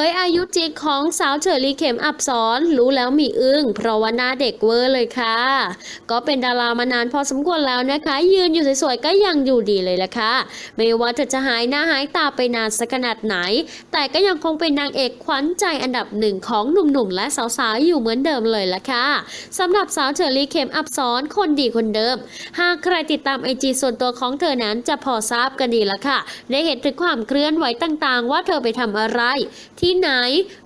ผยอายุจริงของสาวเชอรี่เข็มอับสอนรู้แล้วมีอึ้งเพราะว่าหน้าเด็กเวอร์เลยค่ะ ก็เป็นดารามานานพอสมควรแล้วนะคะ ยืนอยู่สวยๆก็ยังอยู่ดีเลยละค่ะไม่ว่าเธอจะหายหน้าหายตาไปนานสักขนาดไหน แต่ก็ยังคงเป็นนางเอกขวัญใจอันดับหนึ่งของหนุ่มๆและสาวๆอยู่เหมือนเดิมเลยละค่ะสำหรับสาวเชอรี่เข็มอับสอนคนดีคนเดิม หากใครติดตามไอจีส่วนตัวของเธอนั้นจะพอทราบกันดีละค่ะ ได้เห็นถึงความเคลื่อนไหวต่างๆ ว่าเธอไปทำอะไรที่ที่ไหน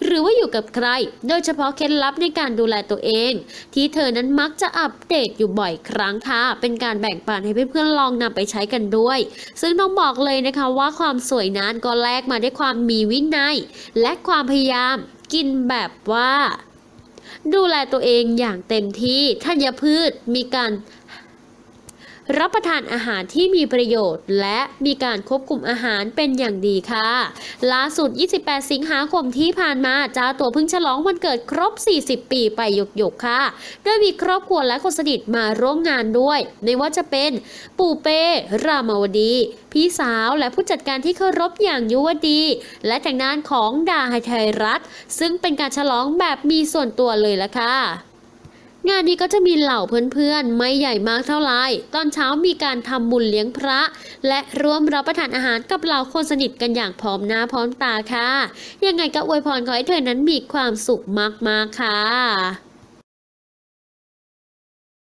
หรือว่าอยู่กับใคร โดยเฉพาะเคล็ดลับในการดูแลตัวเอง ที่เธอนั้นมักจะอัปเดตอยู่บ่อยครั้งค่ะ เป็นการแบ่งปันให้เพื่อนๆลองนำไปใช้กันด้วย ซึ่งต้องบอกเลยนะคะว่าความสวยนั้นก็แลกมาด้วยความมีวินัย และความพยายามกินแบบว่า ดูแลตัวเองอย่างเต็มที่ธัญพืชมีการ รับประทานอาหารที่มีประโยชน์ และมีการควบคุมอาหารเป็นอย่างดีค่ะ ล่าสุด 28 สิงหาคมที่ผ่านมาจ้าตัวเพิ่งฉลองวันเกิดครบ 40 ปีไปหยกๆค่ะ โดยมีครอบครัวและคนสนิทมาร่วมงานด้วย ไม่ว่าจะเป็นปู่เป้ รามาวดี พี่สาวและผู้จัดการที่เคารพอย่างยุวดี และทางด้านของดาไทยรัฐ ซึ่งเป็นการฉลองแบบมีส่วนตัวเลยละค่ะ งานนี้ก็จะมีเหล่าเพื่อนๆ ไม่ใหญ่มากเท่าไรตอนเช้ามีการทำบุญเลี้ยงพระ และร่วมรับประทานอาหารกับเหล่าคนสนิทกันอย่างพร้อมหน้าพร้อมตาค่ะ ยังไงก็อวยพรขอให้เธอนั้นมีความสุขมากๆค่ะ